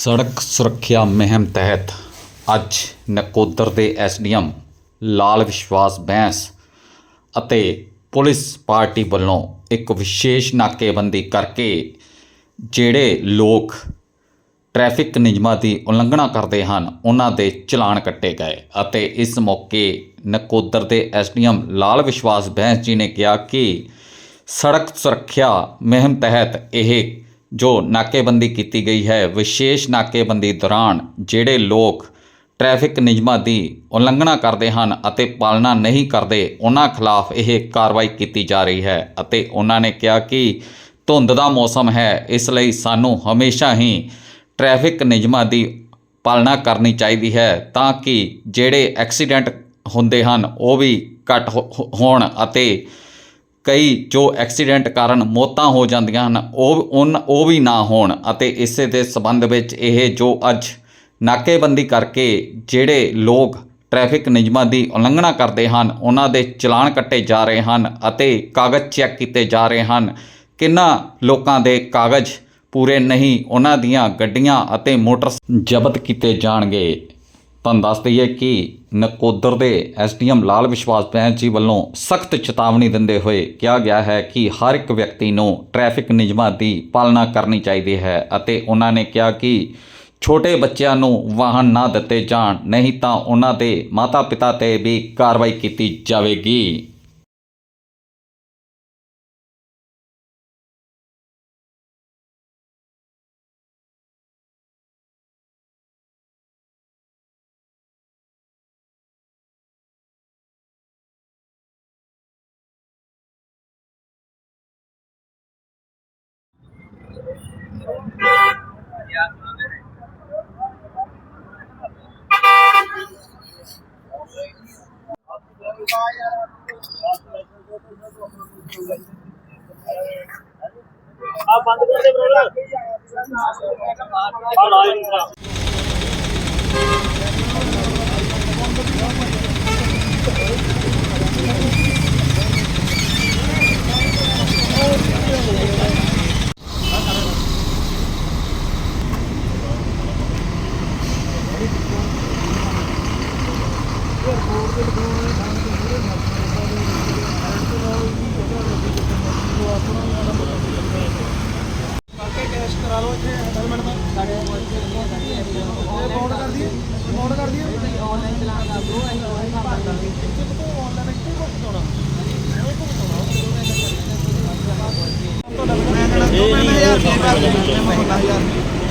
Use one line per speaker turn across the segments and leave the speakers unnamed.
ਸੜਕ ਸੁਰੱਖਿਆ ਮੁਹਿੰਮ ਤਹਿਤ ਅੱਜ ਨਕੋਦਰ ਦੇ ਐਸਡੀਐਮ ਲਾਲ ਵਿਸ਼ਵਾਸ ਬੈਂਸ ਅਤੇ ਪੁਲਿਸ ਪਾਰਟੀ ਵੱਲੋਂ ਇੱਕ ਵਿਸ਼ੇਸ਼ ਨਾਕੇਬੰਦੀ ਕਰਕੇ ਜਿਹੜੇ ਲੋਕ ਟ੍ਰੈਫਿਕ ਨਿਯਮਾਂ ਦੀ ਉਲੰਘਣਾ ਕਰਦੇ ਹਨ, ਉਹਨਾਂ ਦੇ ਚਲਾਨ ਕੱਟੇ ਗਏ ਅਤੇ ਇਸ ਮੌਕੇ ਨਕੋਦਰ ਦੇ ਐਸਡੀਐਮ ਲਾਲ ਵਿਸ਼ਵਾਸ ਬੈਂਸ ਜੀ ਨੇ ਕਿਹਾ ਕਿ ਸੜਕ ਸੁਰੱਖਿਆ ਮੁਹਿੰਮ ਤਹਿਤ ਇਹ ਜੋ ਨਾਕੇਬੰਦੀ ਕੀਤੀ ਗਈ ਹੈ, ਵਿਸ਼ੇਸ਼ ਨਾਕੇਬੰਦੀ ਦੌਰਾਨ ਜਿਹੜੇ ਲੋਕ ਟ੍ਰੈਫਿਕ ਨਿਯਮਾਂ ਦੀ ਉਲੰਘਣਾ ਕਰਦੇ ਹਨ ਅਤੇ ਪਾਲਣਾ ਨਹੀਂ ਕਰਦੇ, ਉਹਨਾਂ ਖਿਲਾਫ ਇਹ ਕਾਰਵਾਈ ਕੀਤੀ ਜਾ ਰਹੀ ਹੈ ਅਤੇ ਉਹਨਾਂ ਨੇ ਕਿਹਾ ਕਿ ਧੁੰਦ ਦਾ ਮੌਸਮ ਹੈ, ਇਸ ਲਈ ਸਾਨੂੰ ਹਮੇਸ਼ਾ ਹੀ ਟ੍ਰੈਫਿਕ ਨਿਯਮਾਂ ਦੀ ਪਾਲਣਾ ਕਰਨੀ ਚਾਹੀਦੀ ਹੈ ਤਾਂ ਕਿ ਜਿਹੜੇ ਐਕਸੀਡੈਂਟ ਹੁੰਦੇ ਹਨ, ਉਹ ਵੀ ਘੱਟ ਹੋ- ਹੋਣ ਅਤੇ ਕਈ ਜੋ ਐਕਸੀਡੈਂਟ ਕਾਰਨ ਮੌਤਾਂ ਹੋ ਜਾਂਦੀਆਂ ਹਨ, ਉਹ ਉਨ, ਉਹ ਵੀ ਨਾ ਹੋਣ ਅਤੇ ਇਸੇ ਦੇ ਸਬੰਧ ਵਿੱਚ ਇਹ ਜੋ ਅੱਜ ਨਾਕੇਬੰਦੀ ਕਰਕੇ ਜਿਹੜੇ ਲੋਕ ਟ੍ਰੈਫਿਕ ਨਿਯਮਾਂ ਦੀ ਉਲੰਘਣਾ ਕਰਦੇ ਹਨ, ਉਹਨਾਂ ਦੇ ਚਲਾਨ ਕੱਟੇ ਜਾ ਰਹੇ ਹਨ ਅਤੇ ਕਾਗਜ਼ ਚੈੱਕ ਕੀਤੇ ਜਾ ਰਹੇ ਹਨ। ਕਿੰਨਾ ਲੋਕਾਂ ਦੇ ਕਾਗਜ਼ ਪੂਰੇ ਨਹੀਂ, ਉਹਨਾਂ ਦੀਆਂ ਗੱਡੀਆਂ ਅਤੇ ਮੋਟਰ ਜ਼ਬਤ ਕੀਤੇ ਜਾਣਗੇ। ਤੁਹਾਨੂੰ ਦੱਸ ਦਈਏ ਕਿ ਨਕੋਦਰ ਦੇ ਐਸਡੀਐਮ ਲਾਲ ਵਿਸ਼ਵਾਸ ਬੈਂਸ ਜੀ ਵੱਲੋਂ ਸਖਤ ਚੇਤਾਵਨੀ ਦਿੰਦੇ ਹੋਏ ਕਿਹਾ ਗਿਆ ਹੈ ਕਿ ਹਰ ਇੱਕ ਵਿਅਕਤੀ ਨੂੰ ਟ੍ਰੈਫਿਕ ਨਿਯਮਾਂ ਦੀ ਪਾਲਣਾ ਕਰਨੀ ਚਾਹੀਦੀ ਹੈ ਅਤੇ ਉਹਨਾਂ ਨੇ ਕਿਹਾ ਕਿ ਛੋਟੇ ਬੱਚਿਆਂ ਨੂੰ ਵਾਹਨ ਨਾ ਦਿੱਤੇ ਜਾਣ, ਨਹੀਂ ਤਾਂ ਉਹਨਾਂ ਦੇ ਮਾਤਾ-ਪਿਤਾ ਤੇ ਵੀ ਕਾਰਵਾਈ ਕੀਤੀ ਜਾਵੇਗੀ।
ਆ ਬੰਦ ਕਰ ਦੇ ਬਰੋਲਾ ਆ ਨਾਲ ਹੀ ਖਰਾਬ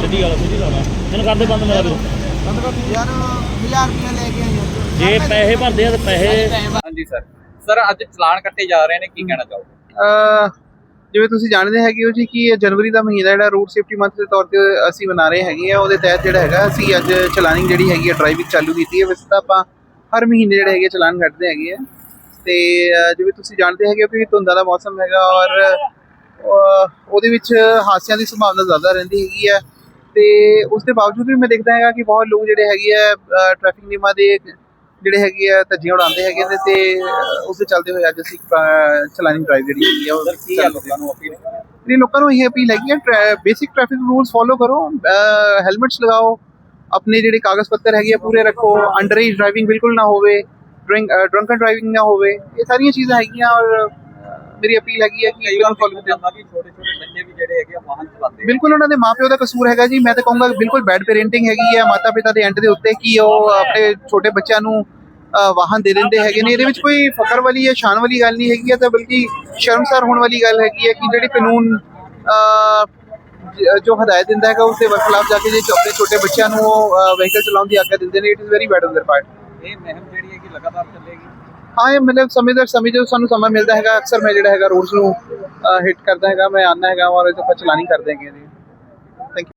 ਸਿੱਧੀ ਗੱਲ ਸਿੱਧੀ ਗੱਲ ਇਹਨੂੰ ਕਰਦੇ ਬੰਦ ਮੇਰਾ ਵੀਰ
ਯਾਰ 1000 ਰੁਪਏ ਲੈ ਕੇ ਆਈ
ਜੇ ਪੈਸੇ ਭਰਦੇ ਆ ਤੇ ਪੈਸੇ
ਹਾਂਜੀ ਸਰ। ਸਰ ਅੱਜ ਚਲਾਨ ਕੱਟੇ ਜਾ ਰਹੇ ਨੇ ਕੀ ਕਹਿਣਾ ਚਾਹੋਗੇ?
ਅਹ ਜਿਵੇਂ ਤੁਸੀਂ ਜਾਣਦੇ ਹੈਗੇ ਹੋ ਜੀ ਕਿ ਇਹ ਜਨਵਰੀ ਦਾ ਮਹੀਨਾ ਜਿਹੜਾ ਰੋਡ ਸੇਫਟੀ ਮੰਥ ਦੇ ਤੌਰ ਤੇ ਅਸੀਂ ਮਨਾ ਰਹੇ ਹੈਗੇ ਆ ਉਹਦੇ ਤਹਿਤ ਜਿਹੜਾ ਹੈਗਾ ਅਸੀਂ ਅੱਜ ਚਲਾਨਿੰਗ ਜਿਹੜੀ ਹੈਗੀ ਹੈ ਡਰਾਈਵਿੰਗ ਚਾਲੂ ਕੀਤੀ ਹੈ। ਵੈਸੇ ਤਾਂ ਆਪਾਂ ਹਰ ਮਹੀਨੇ ਜਿਹੜੇ ਹੈਗੇ ਚਲਾਨ ਕੱਟਦੇ ਹੈਗੇ ਆ। ਤੇ ਅਹ ਜਿਵੇਂ ਤੁਸੀਂ ਜਾਣਦੇ ਹੈਗੇ ਹੋ ਕਿ ਧੁੰਦਾਂ ਦਾ ਮੌਸਮ ਹੈਗਾ ਔਰ ਅਹ ਉਹਦੇ ਵਿੱਚ ਹਾਦਸਿਆਂ ਦੀ ਸੰਭਾਵਨਾ ਜ਼ਿਆਦਾ ਰਹਿੰਦੀ ਹੈਗੀ ਹੈ ਤੇ ਉਸ ਦੇ ਬਾਵਜੂਦ ਵੀ ਮੈਂ ਦੇਖਦਾ ਹੈਗਾ ਕਿ ਬਹੁਤ ਲੋਕ ਜਿਹੜੇ ਹੈਗੇ ਆ ਟ੍ਰੈਫਿਕ ਨਿਯਮਾਂ ਦੇ ਜਿਹੜੇ ਹੈਗੇ ਆ ਧੱਜੀਆਂ ਉਡਾਉਂਦੇ ਹੈਗੇ ਨੇ ਤੇ ਉਸ ਦੇ ਚੱਲਦੇ ਹੋਏ ਅੱਜ ਅਸੀਂ ਚਲਾਨਿੰਗ ਡਰਾਈਵ ਜਿਹੜੀ ਹੈਗੀ ਆ ਉਹ
ਕੀ ਆ ਲੋਕਾਂ ਨੂੰ ਅਪੀਲ?
ਇਹ ਲੋਕਾਂ ਨੂੰ ਇਹ ਅਪੀਲ ਹੈਗੀ ਹੈ ਬੇਸਿਕ ਟ੍ਰੈਫਿਕ ਰੂਲਸ ਫੋਲੋ ਕਰੋ ਹੈਲਮਟਸ ਲਗਾਓ ਆਪਣੇ ਜਿਹੜੇ ਕਾਗਜ਼ ਪੱਤਰ ਹੈਗੇ ਆ ਪੂਰੇ ਰੱਖੋ ਅੰਡਰ ਏਜ ਡਰਾਈਵਿੰਗ ਬਿਲਕੁਲ ਨਾ ਹੋਵੇ ਡਰਿੰਕ ਡਰੰਕਨ ਡਰਾਈਵਿੰਗ ਨਾ ਹੋਵੇ ਇਹ ਸਾਰੀਆਂ ਚੀਜ਼ਾਂ ਹੈਗੀਆਂ ਔਰ ਮੇਰੀ ਅਪੀਲ ਹੈਗੀ ਹੈ ਕਿ
ਕਈ
ਇਹਨਾਂ
ਵਾਰ
ਨੂੰ ਫੋਲੋ
ਫੋਲੋ ਜਾਂਦਾ ਕਿ ਛੋਟੇ ਛੋਟੇ ਬੱਚੇ ਵੀ ਜਿਹੜੇ ਹੈਗੇ ਆ ਵਾਹਨ ਚਲਾਉਂਦੇ ਆ
ਬਿਲਕੁਲ ਉਹਨਾਂ ਦੇ ਮਾਪਿਓ ਦਾ ਕਸੂਰ ਹੈਗਾ ਜੀ ਮੈਂ ਤਾਂ ਕਹੂੰਗਾ ਕਿ ਬਿਲਕੁਲ ਬੈਡ ਪੇਰੈਂਟਿੰਗ ਹੈਗੀ ਹੈ ਮਾਤਾ ਪਿਤਾ ਦੇ ਐਂਡ ਦੇ ਉੱਤੇ ਕਿ ਉਹ ਆਪਣੇ ਛੋਟੇ ਬੱਚਿਆਂ ਨੂੰ ਅਹ, ਵਾਹਨ ਦੇ ਦਿੰਦੇ ਹੈਗੇ ਨੇ ਇਹਦੇ ਵਿੱਚ ਕੋਈ ਫਖਰ ਵਾਲੀ ਜਾਂ ਸ਼ਾਨ ਵਾਲੀ ਗੱਲ ਨਹੀਂ ਹੈਗੀ ਹੈ ਤਾਂ ਬਲਕਿ ਸ਼ਰਮਸਾਰ ਹੋਣ ਵਾਲੀ ਗੱਲ ਹੈਗੀ ਹੈ ਕਿ ਜਿਹੜੇ ਕਾਨੂੰਨ ਅਹ, ਜ- ਜੋ ਹਦਾਇਤ ਦਿੰਦਾ ਹੈਗਾ ਉਸ ਦੇ ਵਰਖਲਾਫ ਜਾ ਕੇ ਜੇ ਆਪਣੇ ਛੋਟੇ ਬੱਚਿਆਂ ਨੂੰ ਵਹੀਕਲ ਚਲਾਉਣ ਦੀ ਆਗਿਆ ਦਿੰਦੇ ਨੇ it is very bad on their part
ਇਹ ਮੁਹਿੰਮ ਜਿਹੜੀ ਹੈਗੀ ਲਗਾਤਾਰ ਚੱਲੇਗੀ
ਹਾਂ, ਇਹ ਮਤਲਬ ਸਮੇਂ ਦਰ ਸਮੇਂ ਜਦੋਂ ਸਾਨੂੰ ਸਮਾਂ ਮਿਲਦਾ ਹੈਗਾ, ਅਕਸਰ ਮੈਂ ਜਿਹੜਾ ਹੈਗਾ ਰੋਡਸ ਨੂੰ ਹਿੱਟ ਕਰਦਾ ਹੈਗਾ, ਮੈਂ ਆਉਂਦਾ ਹੈਗਾ ਔਰ ਇਹ ਆਪਾਂ ਚਲਾਨੀ ਕਰਦੇ ਹੈਗੇ ਜੀ